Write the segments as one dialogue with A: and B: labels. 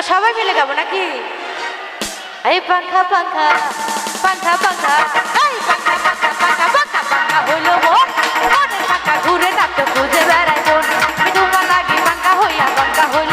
A: তো সবাই মিলে গাবো নাকি? এই পাখা পাখা পাখা পাখা। পাখা পাখা পাখা পাখা পাখা ঘুরে নাটক খুঁজে বেড়াই তোমার লাগি পাখা হইয়া পাখা হইল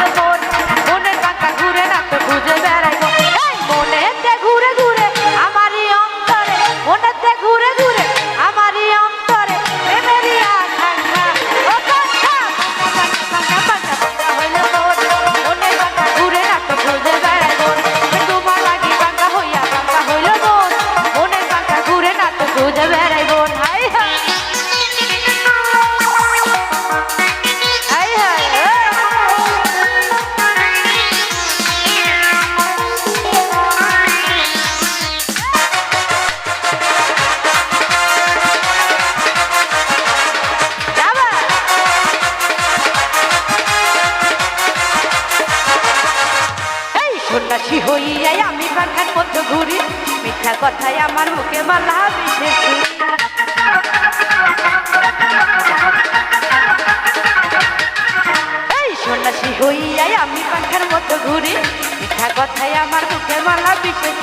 A: মিথ্যা কথাই আমার মুখে মালা বিশেষ এই সন্ন্যাসী হইয়াই আমি পাখার মতো ঘুরি মিথ্যা কথায় আমার মুখে মালা বিশেষ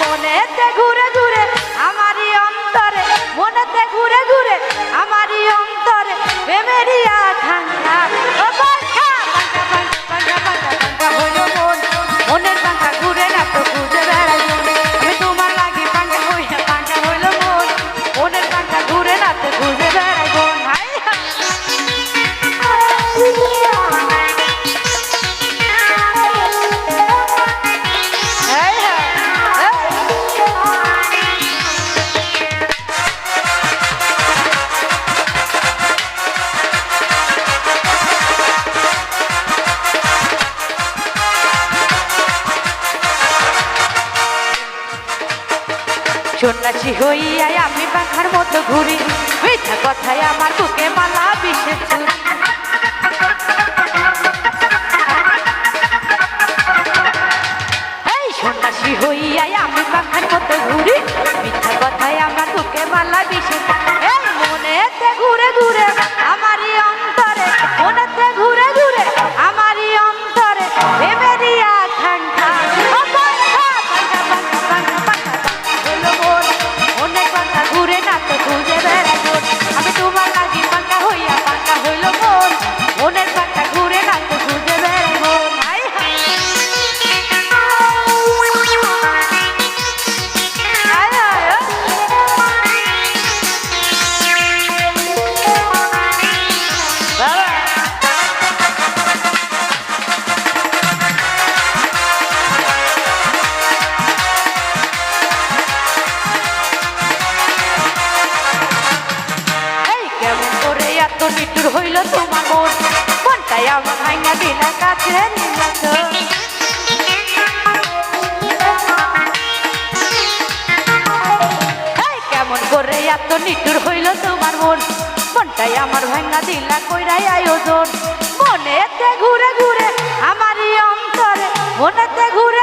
A: মনেতে ঘুরে ঘুরে আমারই অন্তরে মনেতে ঘুরে ঘুরে আমারই অন্তরে বেমেরিয়া আকাঙ্ক্ষা মনের পাখা ঘুরে না তো গইয়াই আমি পাখার মতো ঘুরি। মিঠা কথায় আমার বুকে মালা বিশেষ ঘুরি এই সন্ন্যাসী হইয়াই আমি পাখার মতো ঘুরি। মিঠা কথায় আমার বুকে মালা বিশেষ মনে ঘুরে ঘুরে আমার না দিলা কইরাই আয়োজন। মনেতে ঘুরে ঘুরে আমারই অন্তরে মনেতে ঘুরে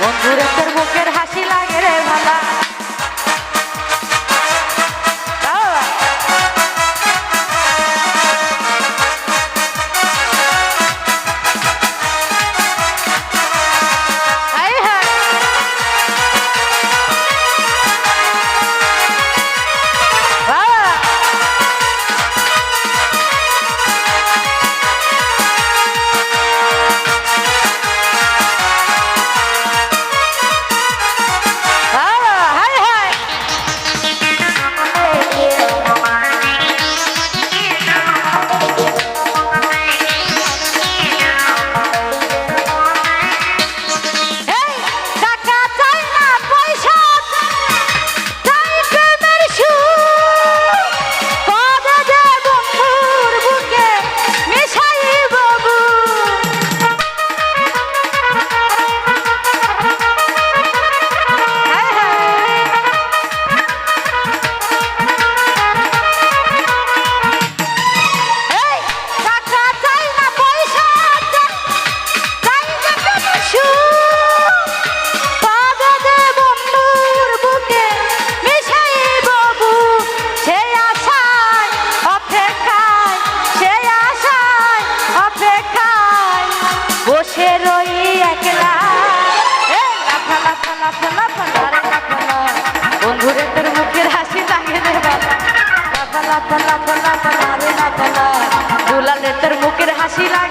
A: বন্ধুরে তোর বুকের হাসি শিলা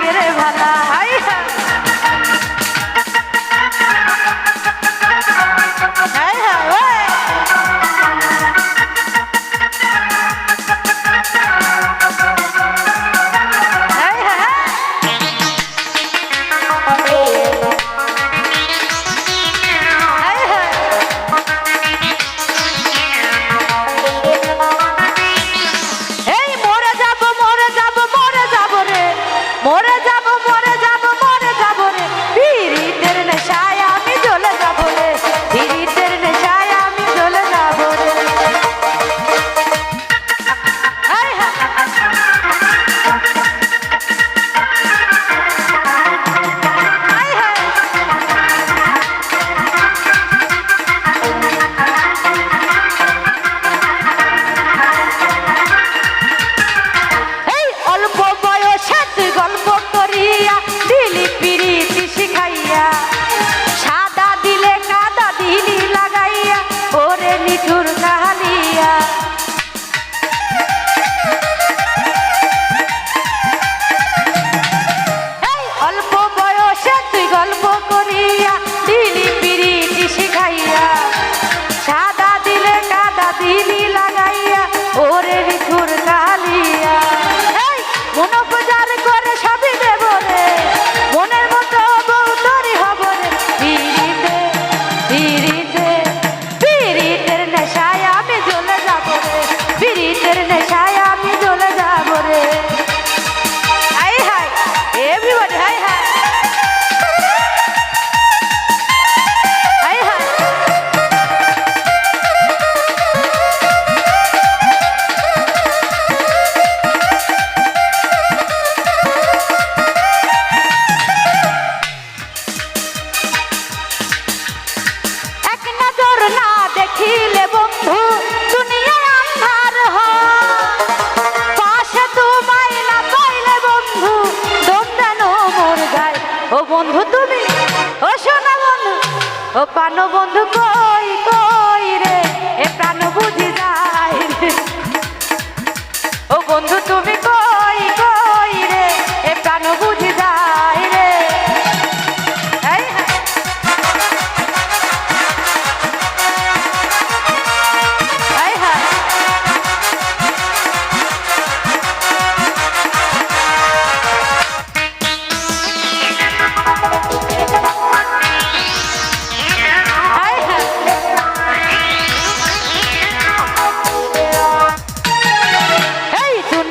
A: গো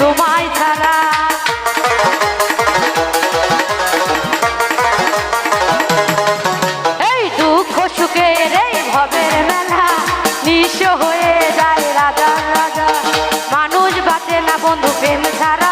A: তোমায় ছাড়া। এই দুঃখ সুখের হয়ে যায় রাজা রাজা। মানুষ বাঁচে না বন্ধু, প্রেম ছাড়া